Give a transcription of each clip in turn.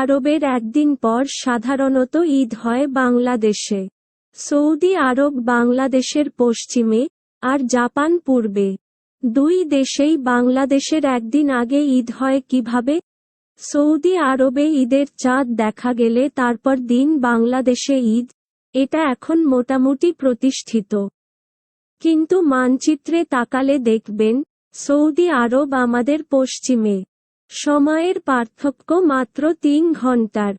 আরবের একদিন পর সাধারণত ঈদ হয় বাংলাদেশে। সৌদি আরব বাংলাদেশের পশ্চিমে আর জাপান পূর্বে। দুই দেশেই বাংলাদেশের একদিন আগে ঈদ হয় কীভাবে? সৌদি আরবে ঈদের চাঁদ দেখা গেলে তারপর দিন বাংলাদেশে ঈদ। এটা এখন মোটামুটি প্রতিষ্ঠিত। কিন্তু মানচিত্রে তাকালে দেখবেন, সৌদি আরব আমাদের পশ্চিমে। সময়ের পার্থক্য মাত্র তিন ঘণ্টার।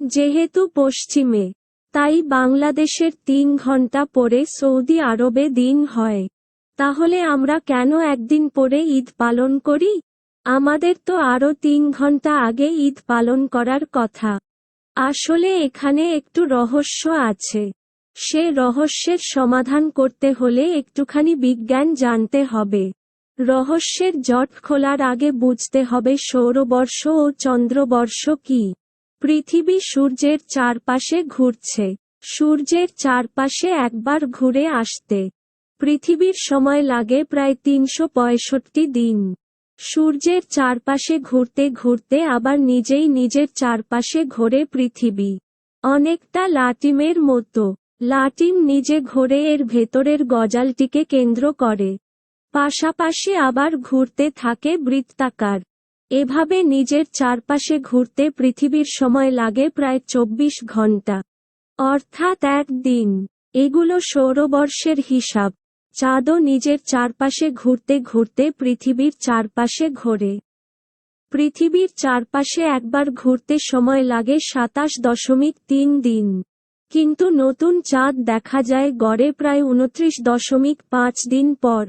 যেহেতু পশ্চিমে, তাই বাংলাদেশের তিন ঘণ্টা পরে সৌদি আরবে দিন হয়। তাহলে আমরা কেন একদিন পরে ঈদ পালন করি? আমাদের তো আরও তিন ঘণ্টা আগে ঈদ পালন করার কথা। আসলে এখানে একটু রহস্য আছে। সে রহস্যের সমাধান করতে হলে একটুখানি বিজ্ঞান জানতে হবে। রহস্যের জট খোলার আগে বুঝতে হবে সৌরবর্ষ ও চন্দ্রবর্ষ কি। পৃথিবী সূর্যের চারপাশে ঘুরছে। সূর্যের চারপাশে একবার ঘুরে আসতে। পৃথিবীর সময় লাগে প্রায় তিনশো পঁয়ষট্টি দিন। সূর্যের চারপাশে ঘুরতে ঘুরতে আবার নিজেই নিজের চারপাশে ঘোরে পৃথিবী। অনেকটা লাটিমের মতো। লাটিম নিজে ঘোরে এর ভেতরের গজালটিকে কেন্দ্র করে। পাশাপাশি আবার ঘুরতে থাকে বৃত্তাকার। এভাবে নিজের চারপাশে ঘুরতে পৃথিবীর সময় লাগে প্রায় চব্বিশ ঘণ্টা অর্থাৎ এক দিন। এগুলো সৌরবর্ষের হিসাব। চাঁদও নিজের চারপাশে ঘুরতে ঘুরতে পৃথিবীর চারপাশে ঘোরে। পৃথিবীর চারপাশে একবার ঘুরতে সময় লাগে সাতাশ দশমিক তিন দিন। কিন্তু নতুন চাঁদ দেখা যায় গড়ে প্রায় উনত্রিশ দশমিক পাঁচ দিন পর।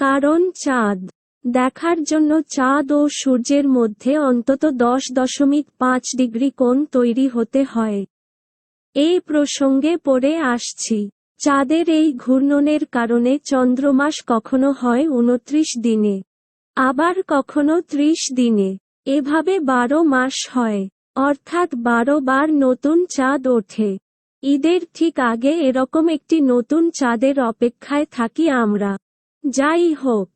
কারণ চাঁদ। দেখার জন্য চাঁদ ও সূর্যের মধ্যে অন্তত দশ দশমিক পাঁচ ডিগ্রি কোণ তৈরি হতে হয়। এই প্রসঙ্গে পড়ে আসছি। চাঁদের এই ঘূর্ণনের কারণে চন্দ্রমাস কখনো হয় উনত্রিশ দিনে, আবার কখনো ত্রিশ দিনে। এভাবে বারো মাস হয়, অর্থাৎ বারো বার নতুন চাঁদ ওঠে। ঈদের ঠিক আগে এরকম একটি নতুন চাঁদের অপেক্ষায় থাকি আমরা। যাই হোক,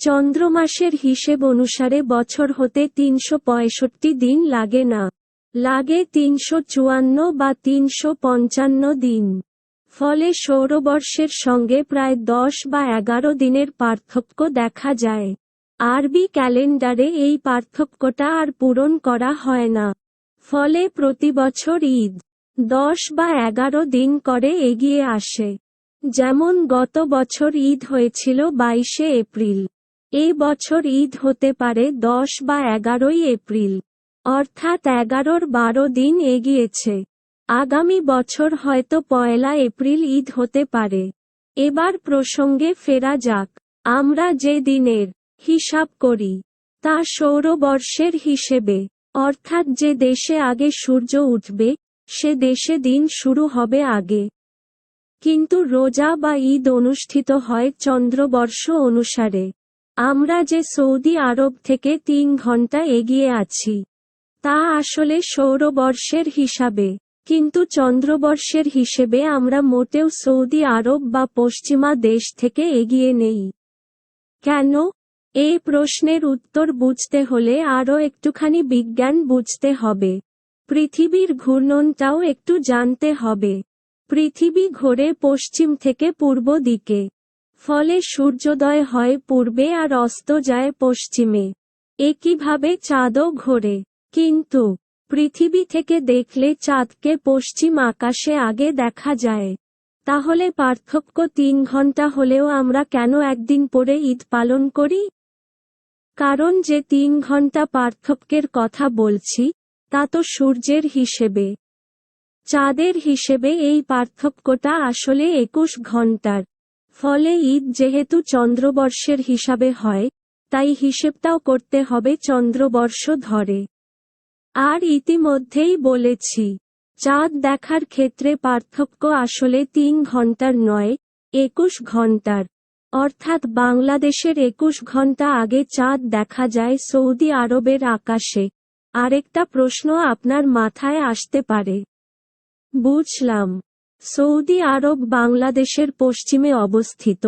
চন্দ্রমাসের হিসেব অনুসারে বছর হতে তিনশো পঁয়ষট্টি দিন লাগে না। লাগে তিনশো চুয়ান্ন বা তিনশো পঞ্চান্ন দিন। ফলে সৌরবর্ষের সঙ্গে প্রায় দশ বা এগারো দিনের পার্থক্য দেখা যায়। আরবি ক্যালেন্ডারে এই পার্থক্যটা আর পূরণ করা হয় না। ফলে প্রতি বছর ঈদ দশ বা এগারো দিন করে এগিয়ে আসে। যেমন গত বছর ঈদ হয়েছিল বাইশে এপ্রিল। এই বছর ঈদ হতে পারে দশ বা এগারোই এপ্রিল। অর্থাৎ এগারোর বারো দিন এগিয়েছে। আগামী বছর হয়তো পয়লা এপ্রিল ঈদ হতে পারে। এবার প্রসঙ্গে ফেরা যাক। আমরা যে দিনের হিসাব করি, তা সৌরবর্ষের হিসেবে। অর্থাৎ যে দেশে আগে সূর্য উঠবে, সে দেশে দিন শুরু হবে আগে। কিন্তু রোজা বা ঈদ অনুষ্ঠিত হয় চন্দ্রবর্ষ অনুসারে। আমরা যে সৌদি আরব থেকে তিন ঘণ্টা এগিয়ে আছি, তা আসলে সৌরবর্ষের হিসাবে। কিন্তু চন্দ্রবর্ষের হিসেবে আমরা মোটেও সৌদি আরব বা পশ্চিমা দেশ থেকে এগিয়ে নেই। কেন? এই প্রশ্নের উত্তর বুঝতে হলে আরও একটুখানি বিজ্ঞান বুঝতে হবে। পৃথিবীর ঘূর্ণনটাও একটু জানতে হবে। পৃথিবী ঘোরে পশ্চিম থেকে পূর্ব দিকে। ফলে সূর্যোদয় হয় পূর্বে আর অস্ত যায় পশ্চিমে। একইভাবে চাঁদও ঘোরে। কিন্তু পৃথিবী থেকে দেখলে চাঁদকে পশ্চিম আকাশে আগে দেখা যায়। তাহলে পার্থক্য তিন ঘণ্টা হলেও আমরা কেন একদিন পরে ঈদ পালন করি? কারণ যে তিন ঘণ্টা পার্থক্যের কথা বলছি, তা তো সূর্যের হিসেবে। চাঁদের হিসেবে এই পার্থক্যটা আসলে একুশ ঘণ্টার। ফলে ঈদ যেহেতু চন্দ্রবর্ষের হিসাবে হয়, তাই হিসেবটাও করতে হবে চন্দ্রবর্ষ ধরে। আর ইতিমধ্যেই বলেছি, চাঁদ দেখার ক্ষেত্রে পার্থক্য আসলে তিন ঘণ্টার নয়, একুশ ঘণ্টার। অর্থাৎ বাংলাদেশের একুশ ঘণ্টা আগে চাঁদ দেখা যায় সৌদি আরবের আকাশে। আরেকটা প্রশ্ন আপনার মাথায় আসতে পারে বুঝলাম। সৌদি আরব বাংলাদেশের পশ্চিমে অবস্থিত,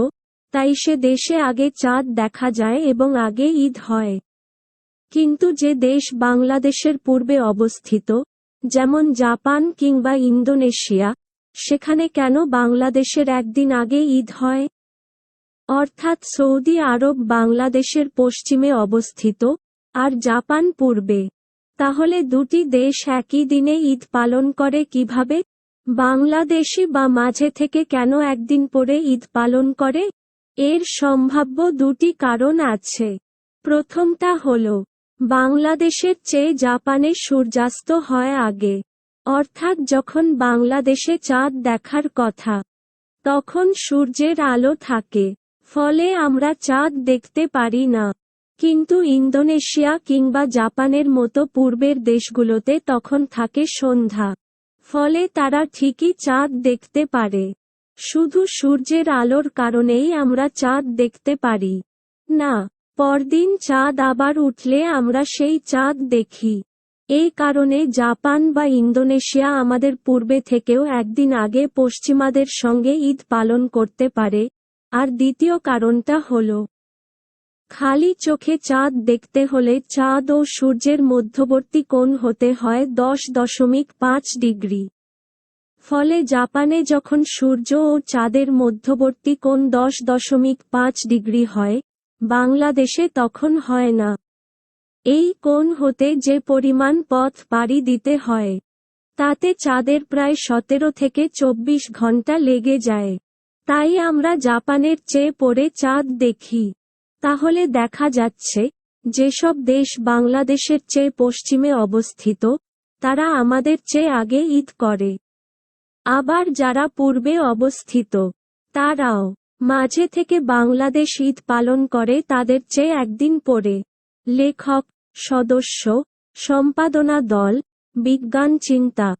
তাই সে দেশে আগে চাঁদ দেখা যায় এবং আগে ঈদ হয়। কিন্তু যে দেশ বাংলাদেশের পূর্বে অবস্থিত, যেমন জাপান কিংবা ইন্দোনেশিয়া, সেখানে কেন বাংলাদেশের একদিন আগে ঈদ হয়? অর্থাৎ সৌদি আরব বাংলাদেশের পশ্চিমে অবস্থিত, আর জাপান পূর্বে। তাহলে দুটি দেশ একই দিনে ঈদ পালন করে কীভাবে? বাংলাদেশি বা মাঝে থেকে কেন একদিন পরে ঈদ পালন করে? এর সম্ভাব্য দুটি কারণ আছে। প্রথমটা হল, বাংলাদেশের চেয়ে জাপানে সূর্যাস্ত হয় আগে। অর্থাৎ যখন বাংলাদেশে চাঁদ দেখার কথা, তখন সূর্যের আলো থাকে। ফলে আমরা চাঁদ দেখতে পারি না। কিন্তু ইন্দোনেশিয়া কিংবা জাপানের মতো পূর্বের দেশগুলোতে তখন থাকে সন্ধ্যা। ফলে তারা ঠিকই চাঁদ দেখতে পারে। শুধু সূর্যের আলোর কারণেই আমরা চাঁদ দেখতে পারি। না, পরদিন চাঁদ আবার উঠলে আমরা সেই চাঁদ দেখি। এই কারণে জাপান বা ইন্দোনেশিয়া আমাদের পূর্বে থেকেও একদিন আগে পশ্চিমাদের সঙ্গে ঈদ পালন করতে পারে। আর দ্বিতীয় কারণটা হল খালি চোখে চাঁদ দেখতে হলে চাঁদ ও সূর্যের মধ্যবর্তী কোণ হতে হয় দশ দশমিক পাঁচ ডিগ্রি। ফলে জাপানে যখন সূর্য ও চাঁদের মধ্যবর্তী কোণ দশ দশমিক পাঁচ ডিগ্রি হয়, বাংলাদেশে তখন হয় না। এই কোণ হতে যে পরিমাণ পথ পাড়ি দিতে হয়, তাতে চাঁদের প্রায় সতেরো থেকে চব্বিশ ঘণ্টা লেগে যায়। তাই আমরা জাপানের চেয়ে পড়ে চাঁদ দেখি। তাহলে দেখা যাচ্ছে, যেসব দেশ বাংলাদেশের চেয়ে পশ্চিমে অবস্থিত, তারা আমাদের চেয়ে আগে ঈদ করে। আবার যারা পূর্বে অবস্থিত, তারাও মাঝে থেকে বাংলাদেশ ঈদ পালন করে তাদের চেয়ে একদিন পরে। লেখক, সদস্য, সম্পাদনা দল, বিজ্ঞান চিন্তা।